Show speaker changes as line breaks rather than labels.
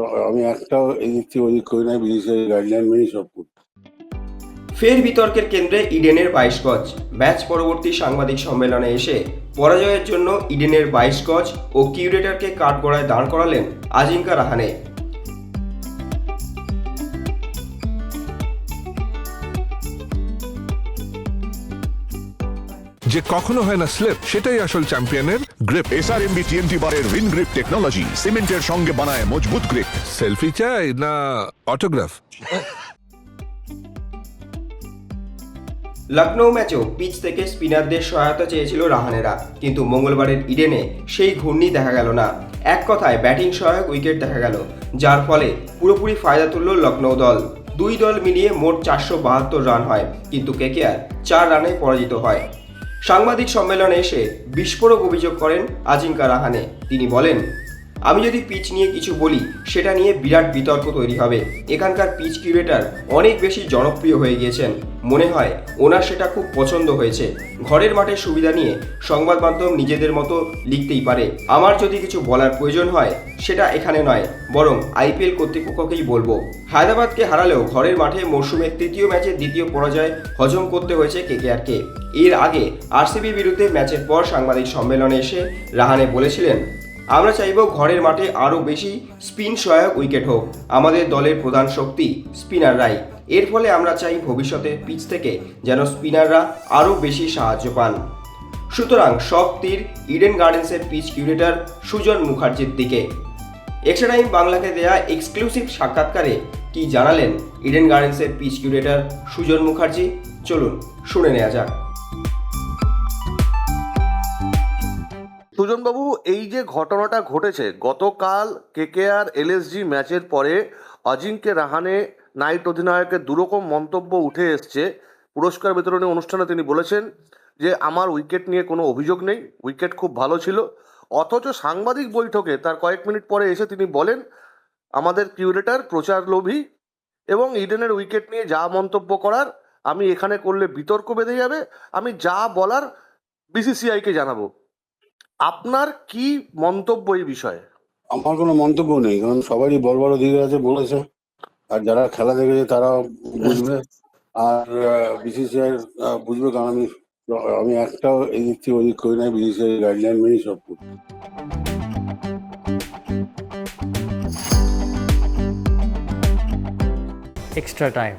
আমি একটাও এদিক থেকে ওদিক করি না বিদেশের গাইডলাইন মেনেই সব করি।
ফের বিতর্কের কেন্দ্রে ইডেনের বাইশ গজ। ম্যাচ পরবর্তী সাংবাদিক সম্মেলনে এসে পরাজয়ের জন্য ইডেনের বাইশ গজ ও কিউরেটারকে কাঠগড়ায় দাঁড় করালেন আজিঙ্কা রাহানে।
যে কখনো হয় না স্লিপ সেটাই আসল চ্যাম্পিয়নের গ্রিপ
এসআরএমবি টিএমটি বারের রিন গ্রিপ টেকনোলজি সিমেন্টের সঙ্গে বানায় মজবুত গ্রিপ
সেলফি চাই না অটোগ্রাফ
লখনৌ ম্যাচেও পিচ থেকে স্পিনারদের সহায়তা চেয়েছিল রাহানেরা। কিন্তু মঙ্গলবারের ইডেনে সেই ঘূর্ণি দেখা গেল না। এক কথায় ব্যাটিং সহায়ক উইকেট দেখা গেল যার ফলে পুরোপুরি ফায়দা তুলল লখনৌ দল। দুই দল মিলিয়ে মোট চারশো বাহাত্তর রান হয় কিন্তু কেকেআর চার রানে পরাজিত হয়। সাংবাদিক সম্মেলনে এসে বিস্ফোরক অভিযোগ করেন আজিঙ্কা রাহানে। তিনি বলেন আমি যদি পিচ নিয়ে কিছু বলি, সেটা নিয়ে বিরাট বিতর্ক তৈরি হবে। এখানকার পিচ কিউরেটার অনেক বেশি জনপ্রিয় হয়ে গিয়েছেন। মনে হয় ওনার সেটা খুব পছন্দ হয়েছে। ঘরের মাঠের সুবিধা নিয়ে সংবাদ মাধ্যম নিজেদের মতো লিখতেই পারে। আমার যদি কিছু বলার প্রয়োজন হয়, সেটা এখানে নয়, বরং আইপিএল কর্তৃপক্ষকেই বলব। হায়দ্রাবাদকে হারালেও ঘরের মাঠে মরশুমের তৃতীয় ম্যাচে দ্বিতীয় পরাজয় হজম করতে হয়েছে কেকেআরকে। এর আগে আরসিবি বিরুদ্ধে ম্যাচের পর সাংবাদিক সম্মেলনে এসে রাহানে বলেছিলেন আমরা চাইব ঘরের মাঠে আরও বেশি স্পিন সহায়ক উইকেট হোক, আমাদের দলের প্রধান শক্তি স্পিনাররাই। এর ফলে আমরা চাই ভবিষ্যতে পিচ থেকে যেন স্পিনাররা আরও বেশি সাহায্য পান। সুতরাং সব তীর ইডেন গার্ডেন্সের পিচ কিউরেটর সুজন মুখার্জির দিকে। এক্সট্রা টাইম বাংলাকে দেয়া এক্সক্লুসিভ সাক্ষাৎকারে কি জানালেন ইডেন গার্ডেন্সের পিচ কিউরেটর সুজন মুখার্জি? চলুন, শুনে নেওয়া যাক।
সুজনবাবু, এই যে ঘটনাটা ঘটেছে, গতকাল কেকেআর এলএসজি ম্যাচের পরে অজিঙ্কে রাহানে নাইট অধিনায়কের দুরকম মন্তব্য উঠে এসছে। পুরস্কার বিতরণী অনুষ্ঠানে তিনি বলেছেন যে, আমার উইকেট নিয়ে কোনো অভিযোগ নেই, উইকেট খুব ভালো ছিল। অথচ সাংবাদিক বৈঠকে তার কয়েক মিনিট পরে এসে তিনি বলেন, আমাদের কিউরেটার প্রচার লোভী এবং ইডেনের উইকেট নিয়ে যা মন্তব্য করার, আমি এখানে করলে বিতর্ক বেঁধে যাবে। আমি যা বলার বিসিসিআইকে জানাব। আপনার কি মন্তব্য এই বিষয়ে?
আমার কোনো মন্তব্য নেই কারণ সবারই বড় বড় দিক আছে বলেছে আর যারা খেলা দেখেছে তারা বুঝবে আর বিসিসিআই বুঝবে কারণ আমি আমি একটাও এদিক থেকে ওদিক করি না বিসিসিআই গাইডলাইন মেনেই সব করি।
Extra time.